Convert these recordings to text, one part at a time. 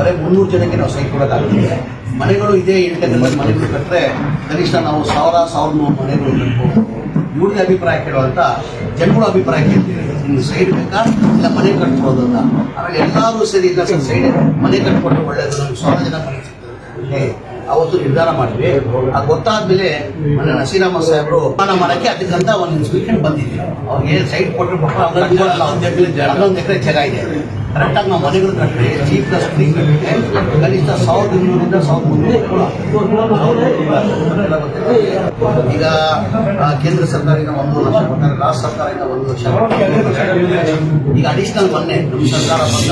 ಬರೀ ಮುನ್ನೂರು ಜನಕ್ಕೆ ನಾವು ಸೈಟ್ ಕೊಡೋದಾಗುತ್ತೆ. ಮನೆಗಳು ಇದೇ, ಎಂಟು ಮನೆಗಳು ಕಟ್ಟರೆ ಕನಿಷ್ಠ ನಾವು ಸಾವಿರ, ಸಾವಿರದ ನೂರು ಮನೆಗಳು ಕಟ್ಬೋದು ಇವ್ರದ್ದು ಅಭಿಪ್ರಾಯ ಕೇಳುವಂತ ಜನಗಳ ಅಭಿಪ್ರಾಯ ಕೇಳ್ತೀವಿ ನಿಮ್ಗೆ ಸೈಡ್ ಬೇಕಾ? ಇಲ್ಲ ಮನೆ ಕಟ್ಬೋದು ಅಂತ. ಆಮೇಲೆ ಎಲ್ಲರೂ ಸರಿ ಇಲ್ಲ ಸೈಡ್ ಮನೆ ಕಟ್ಕೊಂಡು ಒಳ್ಳೆಯದು ನಮ್ಗೆ ಸಾವಿರ ಜನ ಮನೆ ಸಿಗ್ತದೆ. ಅವತ್ತು ನಿರ್ಧಾರ ಮಾಡಿದ್ವಿ ಅದು ಗೊತ್ತಾದ್ಮೇಲೆ ಮೊನ್ನೆ ನಸೀರಾಮ ಸಾಹೇಬರು ನಿರ್ಮಾಣ ಮಾಡಕ್ಕೆ ಅದಕ್ಕಂತ ಒಂದು ಇನ್ಸ್ಪೆಕ್ಷನ್ ಬಂದಿದ್ವಿ ಅವ್ರಿಗೆ ಸೈಟ್ ಕೊಟ್ಟರೆ. ಹನ್ನೊಂದು ಎಕರೆ ಜಾಗ ಇದೆ ಕರೆಕ್ಟಾಗಿ ನಾವು ಮನೆಗಳು ಕಟ್ಟಿ ಚೀಪ್ ಪ್ಲಸ್ ಕನಿಷ್ಠ ಸಾವಿರದ ಇನ್ನೂರಿಂದ ಸಾವಿರದ ಮುನ್ನೂರು ಈಗ ಕೇಂದ್ರ ಸರ್ಕಾರದಿಂದ ಒಂದು ಲಕ್ಷ ಕೊಡ್ತಾರೆ ರಾಜ್ಯ ಸರ್ಕಾರದಿಂದ ಒಂದು ಲಕ್ಷ. ಈಗ ಅಡಿಷನಲ್ ಮೊನ್ನೆ ನಮ್ಮ ಸರ್ಕಾರ ಬಂದ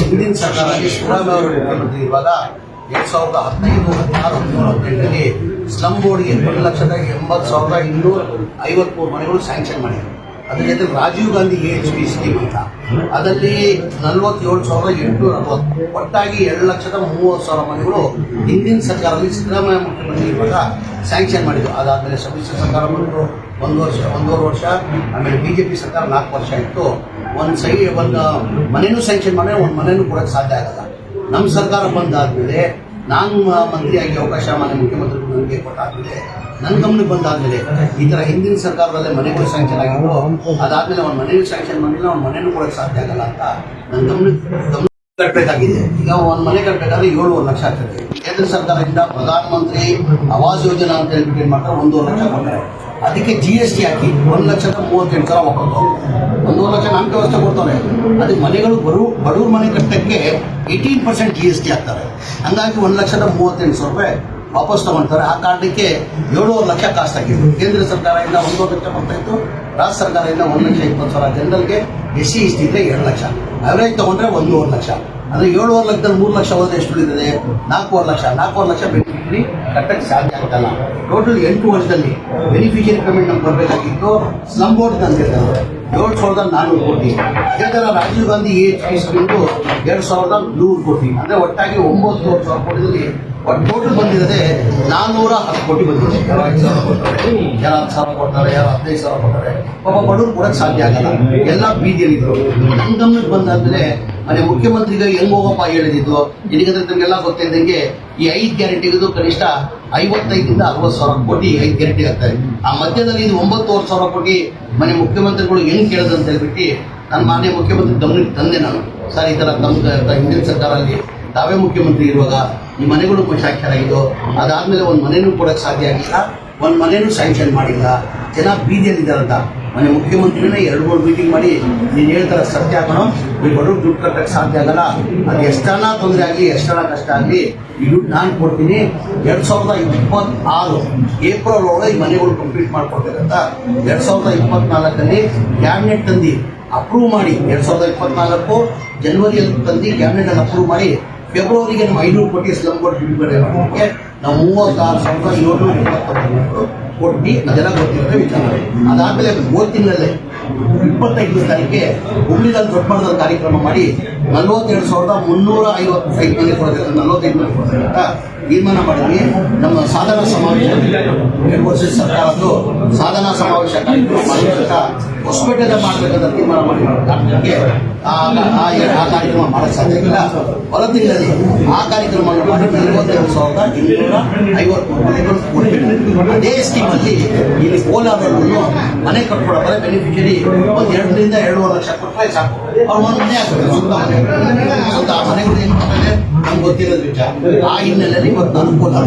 ಹಿಂದಿನ ಸರ್ಕಾರ ಮುಖ್ಯಮಂತ್ರಿ ಇರುವಾಗ ಎರಡ್ ಸಾವಿರದ ಹದಿನೈದು, ಹದಿನಾರು ಹದಿನೇಳು ಹದಿನೆಂಟರಲ್ಲಿ ಸ್ಲಮ್ ಬೋರ್ಡ್ಗೆ ಎರಡು ಲಕ್ಷದ ಎಂಬತ್ತು ಸಾವಿರದ ಇನ್ನೂರ ಐವತ್ಮೂರು ಮನೆಗಳು ಸ್ಯಾಂಕ್ಷನ್ ಮಾಡಿದರು. ಅದ್ರ ಜೊತೆ Rajiv Gandhi A H P scheme ಅಂತ. ಅದರಲ್ಲಿ ನಲವತ್ತೇಳು ಸಾವಿರದ ಎಂಟುನೂರ ಅರವತ್ತು. ಒಟ್ಟಾಗಿ ಎರಡು ಲಕ್ಷದ ಮೂವತ್ತು ಸಾವಿರ ಮನೆಗಳು ಹಿಂದಿನ ಸರ್ಕಾರದಲ್ಲಿ ಸಿದ್ದರಾಮಯ್ಯ ಮುಖ್ಯಮಂತ್ರಿ ಇವಾಗ ಸ್ಯಾಂಕ್ಷನ್ ಮಾಡಿದ್ರು. ಅದಾದಮೇಲೆ ಸಮ್ಮಿಶ್ರ ಸರ್ಕಾರ ಬಂದರು ಒಂದು ವರ್ಷ, ಒಂದೂವರೆ ವರ್ಷ. ಆಮೇಲೆ ಬಿ ಜೆ ಪಿ ಸರ್ಕಾರ ನಾಲ್ಕು ವರ್ಷ ಇತ್ತು ಒಂದು ಸೈ ಒಂದು ಮನೇನೂ ಸ್ಯಾಂಕ್ಷನ್ ಮಾಡಿದ್ರೆ ಒಂದು ಮನೇನೂ ಕೊಡೋಕ್ಕೆ ಸಾಧ್ಯ ಆಗಲ್ಲ. ನಮ್ಮ ಸರ್ಕಾರ ಬಂದಾದ್ಮೇಲೆ ನಾನು ಮಂತ್ರಿಯಾಗಿ ಅವಕಾಶ ಮಾನ್ಯ ಮುಖ್ಯಮಂತ್ರಿ ನನಗೆ ಕೊಟ್ಟಾದ್ಮೇಲೆ ನನ್ನ ಗಮನಕ್ಕೆ ಬಂದಾದ್ಮೇಲೆ ಈ ತರ ಹಿಂದಿನ ಸರ್ಕಾರದಲ್ಲೇ ಮನೆಗಳು ಸ್ಯಾಂಕ್ಷನ್ ಆಗಿದ್ರು ಅದಾದ್ಮೇಲೆ ಅವ್ನ ಮನೆಯಲ್ಲಿ ಸ್ಯಾಂಕ್ಷನ್ ಮಾಡಿಲ್ಲ ಅವ್ನ ಮನೆನೂ ಕೊಡಕ್ಕೆ ಸಾಧ್ಯ ಆಗಲ್ಲ ಅಂತ ನನ್ನ ಗಮನಕ್ಕೆ ಗಮನ ಕಟ್ಟಬೇಕಾಗಿದೆ ಈಗ ಒಂದು ಮನೆ ಕಟ್ಟಬೇಕಾದ್ರೆ ಏಳುವರೆ ಲಕ್ಷ ಆಗ್ತದೆ. ಕೇಂದ್ರ ಸರ್ಕಾರದಿಂದ ಪ್ರಧಾನಮಂತ್ರಿ ಆವಾಸ್ ಯೋಜನಾ ಅಂತ ಹೇಳ್ಬಿಟ್ಟು ಏನ್ ಮಾಡ್ತಾರೆ? ಒಂದೂವರೆ ಲಕ್ಷ ಕೊಡ್ತಾರೆ. ಅದಕ್ಕೆ ಜಿ ಎಸ್ ಟಿ ಹಾಕಿ ಒಂದು ಲಕ್ಷದ ಮೂವತ್ತೆಂಟು ಸಾವಿರ ಮಕ್ಕಳು. ಒಂದೂವರೆ ಲಕ್ಷ ನಾಲ್ಕು ವ್ಯವಸ್ಥೆ ಕೊಡ್ತಾರೆ. ಅದಕ್ಕೆ ಮನೆಗಳು ಬರು, ಬಡವ್ರ ಮನೆ ಕಟ್ಟಕ್ಕೆ eighteen percent G S T ಹಾಕ್ತಾರೆ. ಹಂಗಾಗಿ ಒಂದು ಲಕ್ಷದ ಮೂವತ್ತೆಂಟು ಸಾವಿರ ರೂಪಾಯಿ ವಾಪಸ್ ತಗೊಳ್ತಾರೆ ಆ ಕಾರಣಕ್ಕೆ ಏಳುವರೆ ಲಕ್ಷ ಕಾಸ್ಟ್ ಆಗಿತ್ತು ಕೇಂದ್ರ ಸರ್ಕಾರದಿಂದ ಒಂದೂವರೆ ಲಕ್ಷ ಬರ್ತಾ ಇತ್ತು ರಾಜ್ಯ ಸರ್ಕಾರದಿಂದ ಒಂದು ಲಕ್ಷ ಇಪ್ಪತ್ತು ಸಾವಿರ ಜನರಲ್ಗೆ ಎಸ್ ಸಿ ಇದ್ರೆ ಎರಡು ಲಕ್ಷ. ಅವರೇಜ್ ತಗೊಂಡ್ರೆ ಒಂದೂವರೆ ಲಕ್ಷ. ಅಂದ್ರೆ ಏಳುವರೆ ಲಕ್ಷದಲ್ಲಿ ಮೂರು ಲಕ್ಷ ಹೋದ್ರೆ ಎಷ್ಟು ಉಳಿದಿದೆ ನಾಲ್ಕೂವರೆ ಲಕ್ಷ. ನಾಲ್ಕೂವರೆ ಲಕ್ಷ ಬೆನಿಫಿಷರಿ ಕಟ್ಟಕ್ಕೆ ಸಾಧ್ಯ ಆಗ್ತಲ್ಲ ಟೋಟಲ್ ಎಂಟು ವರ್ಷದಲ್ಲಿ ಬೆನಿಫಿಷರಿ ಪೇಮೆಂಟ್ ನಮ್ಗೆ ಬರಬೇಕಾಗಿತ್ತು. ಸ್ಲಮ್ ಬೋರ್ಡ್ ತಂದಿರ್ತಾರೆ ಏಳು ಸಾವಿರದ ನಾನ್ನೂರು ಕೋಟಿ. ಅದೇ ಥರ ರಾಜೀವ್ ಗಾಂಧಿ ಏಜ್ ಫೀಸ್ ಬಂದು ಎರಡು ಸಾವಿರದ ನೂರು ಕೋಟಿ. ಅಂದರೆ ಒಟ್ಟಾಗಿ ಒಂಬತ್ತು ಸಾವಿರ ಕೋಟಿದಲ್ಲಿ ಒಟ್ಟು ಟೋಟಲ್ ಬಂದಿರೋದೇ ನಾನ್ನೂರ ಹತ್ತು ಕೋಟಿ ಬಂದಿದೆ. ಯಾರು ಹತ್ತು ಸಾವಿರ ಕೊಡ್ತಾರೆ, ಯಾರು ಹದಿನೈದು ಸಾವಿರ ಕೊಡ್ತಾರೆ, ಪಾಪ ಬಡವರು ಕೂಡ ಸಾಧ್ಯ ಆಗಲ್ಲ. ಎಲ್ಲ ಬೀದಿಯಲ್ಲಿದ್ದರು ನಮ್ಮ ಗಮನಕ್ಕೆ ಬಂದಾದ್ಮೇಲೆ ಮನೆ ಮುಖ್ಯಮಂತ್ರಿಗೆ ಹೆಂಗ್ ಹೋಗಪ್ಪ ಹೇಳಿದ್ದು ಇದಕ್ಕೆ ತಮಗೆಲ್ಲ ಗೊತ್ತಿದ್ದಂಗೆ ಈ ಐದು ಗ್ಯಾರಂಟಿಗೂ ಕನಿಷ್ಠ ಐವತ್ತೈದರಿಂದ ಅರವತ್ತು ಸಾವಿರ ಕೋಟಿ ಐದು ಗ್ಯಾರಂಟಿ ಆಗ್ತಾರೆ ಆ ಮಧ್ಯದಲ್ಲಿ ಇದು ಒಂಬತ್ತುವರೆ ಸಾವಿರ ಕೋಟಿ ಮನೆ ಮುಖ್ಯಮಂತ್ರಿಗಳು ಹೆಂಗ್ ಕೇಳದಂತ ಹೇಳ್ಬಿಟ್ಟು ನನ್ನ ಮಾನ್ಯ ಮುಖ್ಯಮಂತ್ರಿ ಗಮನಕ್ಕೆ ತಂದೆ ನಾನು. ಸರ್, ಈ ಥರ ತಮ್ಮ ಹಿಂದಿನ ಸರ್ಕಾರದಲ್ಲಿ ತಾವೇ ಮುಖ್ಯಮಂತ್ರಿ ಇರುವಾಗ ಈ ಮನೆಗಳು ಶಾಖ್ಯರಾಗಿದ್ದು ಅದಾದ್ಮೇಲೆ ಒಂದು ಮನೆಯೂ ಕೊಡಕ್ಕೆ ಸಾಧ್ಯ ಆಗಿಲ್ಲ. ಒಂದು ಮನೆಯೂ ಸ್ಯಾಂಕ್ಷನ್ ಮಾಡಿಲ್ಲ. ಜನ ಬೀದಿಯಲ್ಲಿದ್ದಾರಂತ. ಮನೆ ಮುಖ್ಯಮಂತ್ರಿನೇ ಎರಡು ಮೂರು ಮೀಟಿಂಗ್ ಮಾಡಿ ನೀನು ಹೇಳ್ತಾರ ಸತ್ಯ ಆಗೋಣ ಈ ಬಡವ್ರು ದುಡ್ಡು ಕಟ್ಟಕ್ಕೆ ಸಾಧ್ಯ ಆಗಲ್ಲ. ಅದು ಎಷ್ಟನ ತೊಂದರೆ ಆಗಲಿ ಎಷ್ಟನ ಕಷ್ಟ ಆಗಲಿ, ಈ ದುಡ್ಡು ನಾನು ಕೊಡ್ತೀನಿ. ಎರಡು ಸಾವಿರದ ಇಪ್ಪತ್ತಾರು ಏಪ್ರಿಲ್ ಒಳಗೆ ಈ ಮನೆಗಳು ಕಂಪ್ಲೀಟ್ ಮಾಡ್ಕೊಡ್ಬೇಕಂತ. ಎರಡು ಸಾವಿರದ ಇಪ್ಪತ್ನಾಲ್ಕಲ್ಲಿ ಕ್ಯಾಬಿನೆಟ್ ತಂದು ಅಪ್ರೂವ್ ಮಾಡಿ. ಎರಡು ಸಾವಿರದ ಇಪ್ಪತ್ನಾಲ್ಕು ಜನವರಿಯಲ್ಲಿ ತಂದು ಕ್ಯಾಬಿನೆಟ್ ಅಲ್ಲಿ ಅಪ್ರೂವ್ ಮಾಡಿ. ಫೆಬ್ರವರಿಗೆ ನಮ್ಮ ಐನೂರು ಕೋಟಿ ಸ್ಲಮ್ ಬೋರ್ಡ್ ಬಿಡುಗಡೆ ಮಾಡೋಕ್ಕೆ ನಾವು ಮೂವತ್ತಾರು ಸಾವಿರದ ಏಳ್ನೂರ ಇಪ್ಪತ್ತೊಂಬತ್ತು ಕೊಟ್ಟು ಅದೆಲ್ಲ ಗೊತ್ತಿರೋದೇ ವಿಚಾರ. ಅದಾದಮೇಲೆ ಮೂವತ್ತು ತಿಂಗಳಲ್ಲೇ ಇಪ್ಪತ್ತೈದನೇ ತಾರೀಕಿಗೆ ಹುಬ್ಳಿದಲ್ಲಿ ದೊಡ್ಡ ಮಟ್ಟದಲ್ಲಿ ಕಾರ್ಯಕ್ರಮ ಮಾಡಿ ನಲ್ವತ್ತೆರಡು ಸಾವಿರದ ಮುನ್ನೂರ ಐವತ್ತು ಸೈಟ್ ಮನೆ ಕೊಡೋದಿಲ್ಲ ನಲವತ್ತೈದು ಮನೆ ಕೊಡೋದಿಲ್ಲ ತೀರ್ಮಾನ ಮಾಡಿದ್ವಿ. ನಮ್ಮ ಸಾಧನಾ ಸಮಾವೇಶ ಎರಡು ಸರ್ಕಾರದ್ದು ಸಾಧನಾ ಸಮಾವೇಶ ಕಾರ್ಯಕ್ರಮ ಹೊಸಪೇಟೆ ಮಾಡಬೇಕಂತ ತೀರ್ಮಾನ ಮಾಡಿ ಕಾರಣಕ್ಕೆ ಆ ಕಾರ್ಯಕ್ರಮ ಮಾಡಕ್ಕೆ ಸಾಧ್ಯ ಇಲ್ಲ. ಹೊರತಿಲ್ಲದೆ ಆ ಕಾರ್ಯಕ್ರಮವನ್ನು ಮಾಡಿ ನಲವತ್ತೆರಡು ಸಾವಿರದ ಇನ್ನೂರ ಐವತ್ತು ಮನೆಗಳು ಕೊಡಬೇಕು ಅದೇ ಸ್ಕೀಮಲ್ಲಿ ಇಲ್ಲಿ ಕೋಲಾರವನ್ನು ಮನೆ ಕಟ್ಕೊಡೋದ್ರೆ ಬೆನಿಫಿಷರಿ ಒಂದು ಎರಡರಿಂದ ಎರಡೂವರೆ ಲಕ್ಷ ಕೊಟ್ಟರೆ ಸಾಕು. ಅವ್ರು ಮನೆ ಆಗ್ತದೆ ಸ್ವಂತ ಮನೆ. ಸ್ವಂತ ಆ ಮನೆಗಳು ಏನು ಮಾಡ್ತಾರೆ ನಮ್ಗೆ ಗೊತ್ತಿರೋದು ವಿಚಾರ ಆ ಹಿನ್ನೆಲೆಯಲ್ಲಿ ಇವತ್ತು ನಾನು ಕೋಲಾರ.